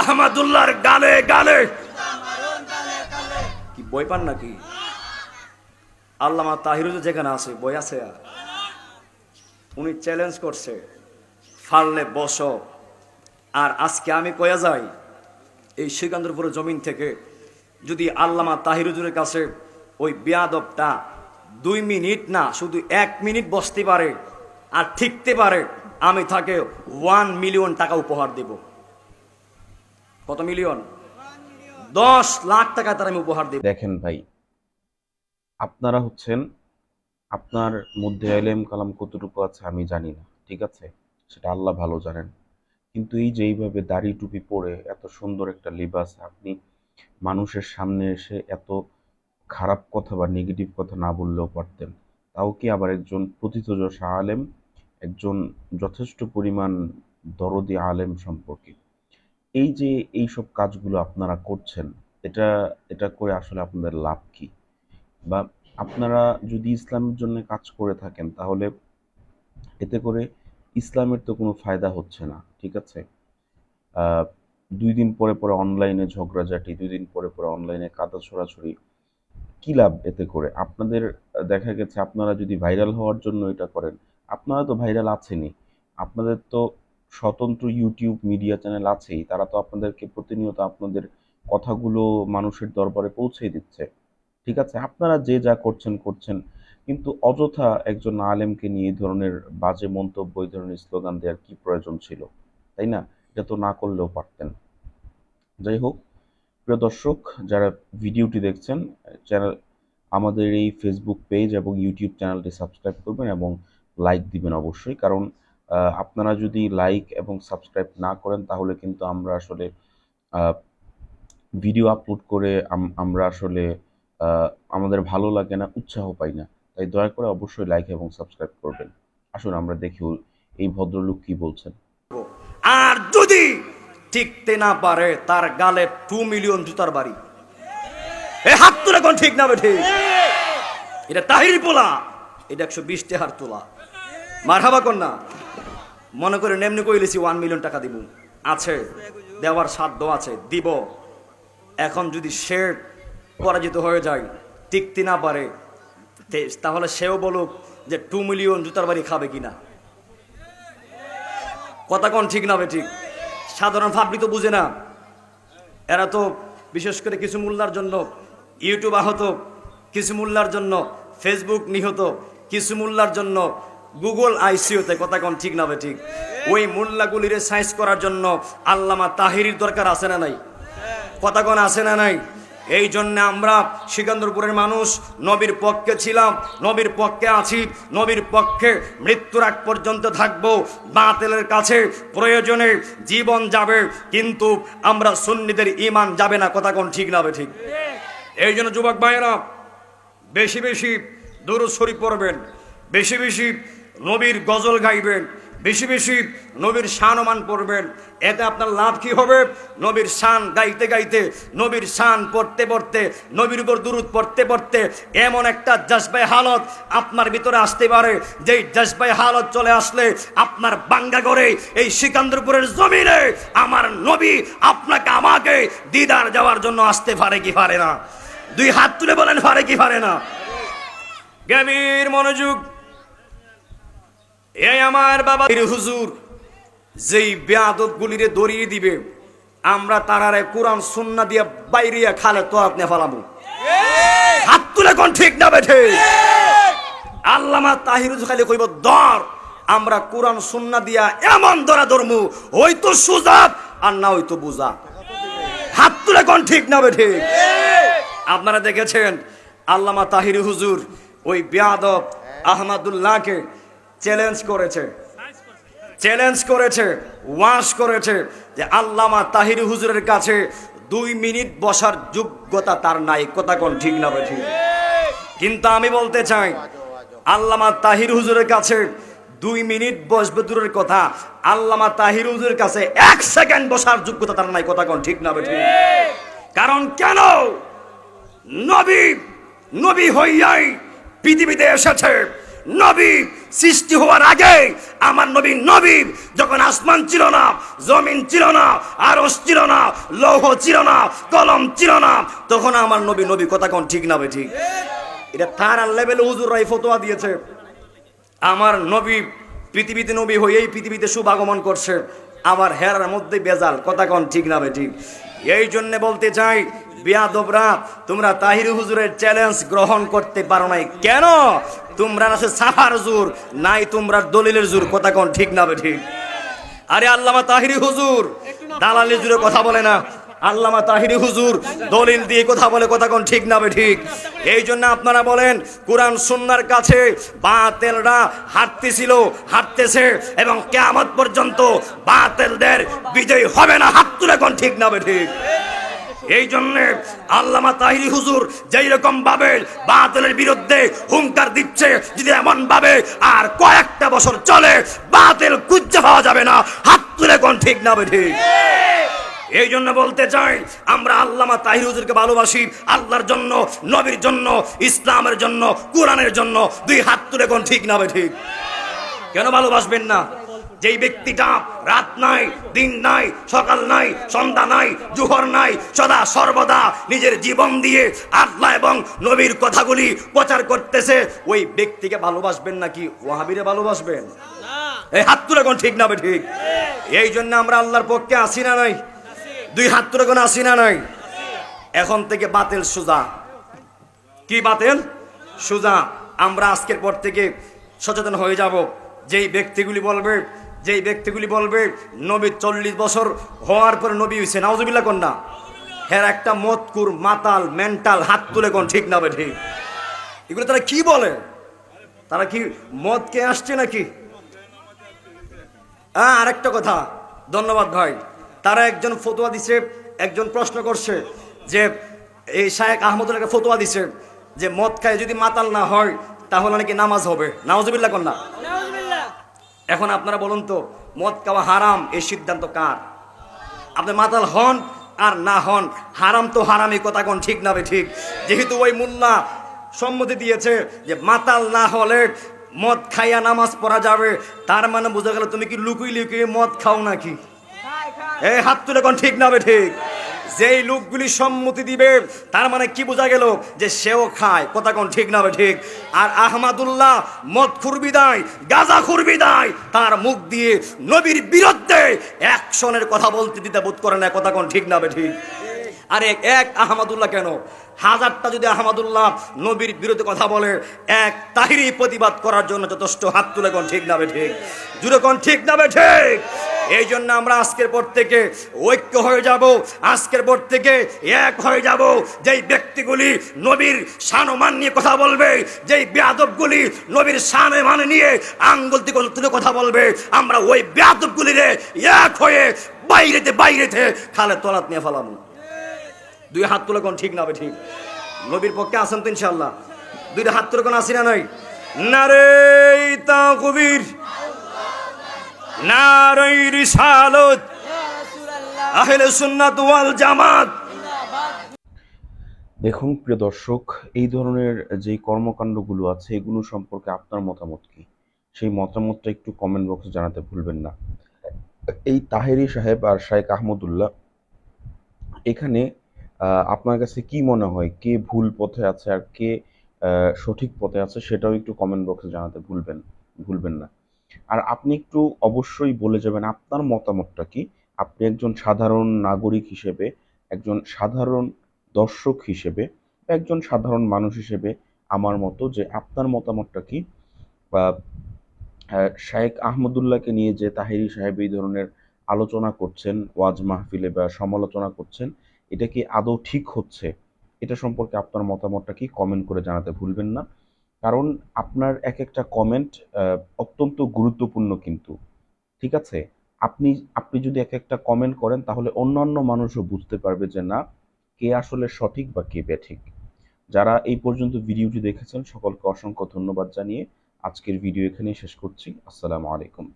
আহমদুল্লাহর গালে গালে। কি বই পান নাকি? আল্লামা তাহিরুজ যেখানে আছে, বই আছে উনি চ্যালেঞ্জ করছে, ফারলে বস। আর আজকে আমি কয়া যাই, এই শ্রীকান্তপুরের জমিন থেকে যদি আল্লামা তাহিরুজুরের কাছে ওই বেয়াদবটা দুই মিনিট না, শুধু এক মিনিট বসতে পারে আর ঠিকতে পারে, আমি তাকে ওয়ান মিলিয়ন টাকা উপহার দেব। কত মিলিয়ন? দশ লাখ টাকা তারা আমি উপহার দেব। দেখেন ভাই, আপনারা হচ্ছেন, আপনার মধ্যে এলেম কালাম কতটুকু আছে আমি জানি না, ঠিক আছে? সেটা আল্লাহ ভালো জানেন। কিন্তু এই যে এইভাবে দাড়ি টুপি পরে এত সুন্দর একটা লিবাস, আপনি মানুষের সামনে এসে এত খারাপ কথা বা নেগেটিভ কথা না বললেও পারতেন, তাও কি আবার একজন প্রথিতযশা আলেম, একজন যথেষ্ট পরিমাণ দরদি আলেম সম্পর্কে? এই যে এই সব কাজগুলো আপনারা করছেন, এটা এটা করে আসলে আপনাদের লাভ কি? বা আপনারা যদি ইসলামের জন্য কাজ করে থাকেন, তাহলে এতে করে ইসলামের তো কোনো ফায়দা হচ্ছে না, ঠিক আছে? দুই দিন পরে পরে অনলাইনে ঝগড়াঝাটি, দুই দিন পরে পরে অনলাইনে কাদা ছড়াছড়ি, কি লাভ এতে করে? আপনাদের, দেখা গেছে আপনারা যদি ভাইরাল হওয়ার জন্য এটা করেন, আপনারা তো ভাইরাল আছেনই। আপনাদের তো স্বতন্ত্র ইউটিউব মিডিয়া চ্যানেল আছেই, তারা তো আপনাদেরকে প্রতিনিয়ত আপনাদের কথাগুলো মানুষের দরবারে পৌঁছে দিচ্ছে। ঠিক আছে? আপনারা যে যা করছেন করছেন। কিন্তু অযথা একজন আলেমকে নিয়ে এই ধরনের বাজে মন্তব্য, এই ধরনের স্লোগান দেওয়ার কি প্রয়োজন ছিল? তাই না? এটা তো না করলেও পারতেন। যাই হোক, প্রিয় দর্শক, যারা ভিডিওটি দেখছেন চ্যানেল আমাদের এই ফেসবুক পেজ এবং ইউটিউব চ্যানেলটি সাবস্ক্রাইব করবেন এবং লাইক দিবেন অবশ্যই। কারণ আপনারা যদি লাইক এবং সাবস্ক্রাইব না করেন, তাহলে কিন্তু আমরা আসলে ভিডিও আপলোড করে আম- আমরা আসলে আমাদের ভালো লাগে না, উৎসাহ পাই না। তাই দয়া করে অবশ্যই লাইক এবং সাবস্ক্রাইব করবেন। আসুন আমরা দেখি এই ভদ্রলোক কি বলছেন। আর যদি টিকতে না পারে, তার গালে টু মিলিয়ন জুতার বাড়ি। এ হাত তুলে কোন ঠিক না ঠিক এটা তাহির পোলা, এটা একশো বিশ টেহার তোলা। মার হাবা কন্যা। মনে করে নেমনি কইলেছি ওয়ান মিলিয়ন টাকা দিব আছে, দেওয়ার সাধ্য আছে, দিব। এখন যদি সে পরাজিত হয়ে যায় টিকতে না পারে তাহলে সেও বলুক যে টু মিলিয়ন জুতার বাড়ি খাবে কিনা। কথা কোন ঠিক না ঠিক? সাধারণ ভাবলি তো বুঝে না। এরা তো বিশেষ করে কিছু মূল্যার জন্য ইউটিউব আহত, কিছু মূল্যার জন্য ফেসবুক নিহত, কিছু মূল্যার জন্য গুগল আইসিওতে কথা কোন ঠিক না ঠিক? ওই মূল্যাগুলিরে সাইজ করার জন্য আল্লামা তাহিরির দরকার আছে না নাই? কথা কোন আছে না নাই? এই জন্য আমরা সিকান্দরপুরের মানুষ, নবীর পক্ষে ছিলাম, নবীর পক্ষে আছি, নবীর পক্ষে মৃত্যুর আগ পর্যন্ত থাকব। বাতিলের কাছে প্রয়োজনে জীবন যাবে, কিন্তু আমরা সুন্নিদের ইমান যাবে না, কথা কোন ঠিক না ঠিক? এই জন্য যুবক ভাইয়েরা, বেশি বেশি দুরুদ শরীফ পড়বেন, বেশি বেশি নবীর গজল গাইবেন, বেশি বেশি নবীর শানমান পড়বেন। এতে আপনার লাভ কি হবে? নবীর শান গাইতে গাইতে, নবীর শান পড়তে পড়তে, নবীর উপর দুরুদ পড়তে পড়তে এমন একটা জজবাই হালত আপনার ভিতরে আসতে পারে। যেই জজবাই হালত চলে আসলে আপনার বাঙ্গা করে এই সিকান্দরপুরের জমিনে আমার নবী আপনাকে আমাকে দিদার যাওয়ার জন্য আসতে পারে কি পারে না? দুই হাত তুলে বলেন, পারে কি পারে না? গভীর মনোযোগ এই আমার বাবা হুজুর যেই বেয়াদব গুলিরে দড়িয়ে দিবে আমরা তারারে কোরআন সুন্না দিয়ে বাইরিয়া খালে তো আপনি ফালাবো। হাত তুলে কোন ঠিক না বেঠে? আল্লামা তাহিরুজ খালি কইব দর আমরা কোরআন সুন্না দিয়া এমন ধরা ধরমু ওই তো সুজাব আর না ওই তো বুঝা। হাত তুলে কোন ঠিক না বেঠে? আপনারা দেখেছেন আল্লামা তাহির হুজুর ওই বেয়াদব আহমদুল্লাহকে চ্যালেঞ্জ করেছে। চ্যালেঞ্জ করেছে ওয়াশ করেছে যে আল্লামা তাহির হুজুরের কাছে দুই মিনিট বসার যোগ্যতা তার নাই। কথা কোন ঠিক না ঠিক কিন্তু আমি বলতে চাই, আল্লামা তাহির হুজুরের কাছে দুই মিনিট বসবে দূরের কথা, আল্লামা তাহির হুজুরের কাছে এক সেকেন্ড বসার যোগ্যতা তার নাই। কথা কোন ঠিক না ঠিক কারণ কেন? নবী নবী হইয়াই পৃথিবীতে এসেছে। নবী সৃষ্টি হওয়ার আগে আমার নবী নবী যখন আসমান ছিল না, জমিন ছিল না আরস ছিল না, লৌহ ছিল না, কলম ছিল না, তখন আমার নবী নবী কথা কোন ঠিক না ঠিক? এটা তার লেভেলে হুজুররাই ফতোয়া দিয়েছে। আমার নবী পৃথিবীতে নবী হয়েই পৃথিবীতে শুভাগমন করছে। আমার হেরার মধ্যে বেজাল, কথা কন ঠিক না ঠিক? এই জন্যে বলতে চাই, বিয়াদবরা, তোমরা তাহির হুজুরের চ্যালেঞ্জ গ্রহণ করতে পারো নাই। কেন? তোমরা আছে সাফার জোর, নাই তোমরা দলিলের জোর, কথা কন, ঠিক না ঠিক? আরে আল্লামা তাহিরি হুজুর দালালি জুড়ে কথা বলে না। আল্লামা তাহিরি হুজুর, দলিল দিয়ে কথা বলে, কথা কোন, ঠিক না ঠিক? এই জন্য আপনারা বলেন, কোরআন সুন্নার কাছে বাতেলরা হাঁটতেছিল, হাঁটতেছে, এবং কেয়ামত পর্যন্ত বাতেলদের বিজয় হবে না। হাত তুলে কোন, ঠিক না ঠিক? এই জন্য আল্লামা তাহিরি হুজুর যেই রকম ভাবে বাতিলের বিরুদ্ধে হুঙ্কার দিচ্ছে, যদি এমন ভাবে আর কয়েকটা বছর চলে, বাতিল কুজ্জা পাওয়া যাবে না, হাত তুলে কোন ঠিক না বে ঠিক? এই জন্য বলতে চাই, আমরা আল্লামা তাহির হুজুরকে ভালোবাসি, আল্লাহর জন্য, নবীর জন্য, ইসলামের জন্য, কোরআনের জন্য, দুই হাত তুলে কোন ঠিক না বে ঠিক? কেন ভালোবাসবেন না? যেই ব্যক্তিটা রাত নাই দিন নাই সকাল নাই সন্ধ্যা নাই জুহর নাই সদা সর্বদা নিজের জীবন দিয়ে আল্লাহ এবং নবীর কথাগুলি প্রচার করতেছে ওই ব্যক্তিকে ভালোবাসবেন নাকি ওয়াহাবিরে ভালোবাসবেন? এই হাত তুলে কোন ঠিক না বে ঠিক এই জন্য আমরা আল্লাহর পক্ষে আসি না নাই? দুই হাত তুলে কোন আসি না নাই? এখন থেকে বাতিল সুজা। কি বাতিল? সুজা। আমরা আজকের পর থেকে সচেতন হয়ে যাব। যেই ব্যক্তিগুলি বলবে যেই ব্যক্তিগুলি বলবে, নবী চল্লিশ বছর হওয়ার পরে নবী হয়েছে নাউজুবিল্লা কন্যা। হ্যাঁ একটা মতকুর, মাতাল মেন্টাল হাত তুলে কোন ঠিক না ঠিক এগুলো তারা কি বলে? তারা কি মদ কে আসছে নাকি? হ্যাঁ আরেকটা কথা, ধন্যবাদ ভাই। তারা একজন ফতোয়া দিছে, একজন প্রশ্ন করছে যে, এই শায়েক আহমদুল ফতোয়া দিছে যে, মদ খায় যদি মাতাল না হয়, তাহলে নাকি নামাজ হবে। নামাজবিল্লা কন্যা। এখন আপনারা বলুন তো মদ খাওয়া হারাম এই সিদ্ধান্ত কার? আপনি মাতাল হন আর না হন হারাম তো হারামই কথা কোন ঠিক না ঠিক? যেহেতু ওই মুল্লা সম্মতি দিয়েছে যে মাতাল না হলে মদ খাইয়া নামাজ পড়া যাবে তার মানে বোঝা গেল তুমি কি লুকুই লুকিয়ে মদ খাও নাকি? এই হাত তুলে কোন ঠিক না ঠিক? যেই লোকগুলি সম্মতি দিবে, তার মানে কি বোঝা গেল যে সেও খায়। কথা কোন ঠিক না ঠিক? আর আহমাদুল্লাহ মদ খুরবি খুরবিদায় গাজা খুরবিদায় তার মুখ দিয়ে নবীর বিরুদ্ধে অ্যাকশনের কথা বলতে দিতে বোধ করে না, কথা কোন ঠিক না ঠিক? আরে এক আহমদুল্লাহ কেন? হাজারটা যদি আহমদুল্লাহ নবীর বিরুদ্ধে কথা বলে, এক তাহিরি প্রতিবাদ করার জন্য যথেষ্ট হাত তুলে কোন ঠিক নাবে ঠিক? জুড়ে কোন ঠিক নাবে ঠিক? এই জন্য আমরা আজকের পর থেকে ঐক্য হয়ে যাব, আজকের পর থেকে এক হয়ে যাব। যেই ব্যক্তিগুলি নবীর সানমান নিয়ে কথা বলবে, যেই বেয়াদবগুলি নবীর সানে মানে নিয়ে আঙ্গুল তুলে কথা বলবে, আমরা ওই বেয়াদবগুলিরে এক হয়ে বাইরেতে বাইরেতে খালে তলাত নিয়ে ফেলাবো। দুই হাত তুলে কোন ঠিক না ঠিক? নবীর পক্ষে আসেন তো ইনশাল্লাহ দুইটা হাত তুলে কোন আসি না নাই? নারে তা কবির নারই রিসালত, আহলে সুন্নাত ওয়াল জামাত। দেখুন প্রিয় দর্শক, এই ধরনের যেই কর্মকাণ্ডগুলো আছে, এগুলো সম্পর্কে আপনার মতামত কি? সেই মতামতটা একটু কমেন্ট বক্সে জানাতে ভুলবেন না। এই তাহেরি সাহেব আর শায়েক আহমদুল্লাহ, এখানে আপনার কাছে কি মনে হয়? কে ভুল পথে আছে আর কে সঠিক পথে আছে? সেটাও একটু কমেন্ট বক্সে জানাতে ভুলবেন ভুলবেন না। আর আপনি একটু অবশ্যই বলে যাবেন আপনার মতামতটা কি? আপনি একজন সাধারণ নাগরিক হিসেবে, একজন সাধারণ দর্শক হিসেবে, একজন সাধারণ মানুষ হিসেবে আমার মতো যে আপনার মতামতটা কি? বা শায়েক আহমদুল্লাহকে নিয়ে যে তাহেরি সাহেব এই ধরনের আলোচনা করছেন, ওয়াজ মাহফিলে বা সমালোচনা করছেন, এটা কি আদৌ ঠিক হচ্ছে? এটা সম্পর্কে আপনার মতামতটা কি? কমেন্ট করে জানাতে ভুলবেন না। কারণ আপনার এক একটা কমেন্ট অত্যন্ত গুরুত্বপূর্ণ কিন্তু। ঠিক আছে? আপনি আপনি যদি এক একটা কমেন্ট করেন, তাহলে অন্যান্য মানুষও বুঝতে পারবে যে না, কে আসলে সঠিক বা কে বেঠিক। যারা এই পর্যন্ত ভিডিওটি দেখেছেন, সকলকে অসংখ্য ধন্যবাদ জানিয়ে আজকের ভিডিও এখানেই শেষ করছি। আসসালামু আলাইকুম।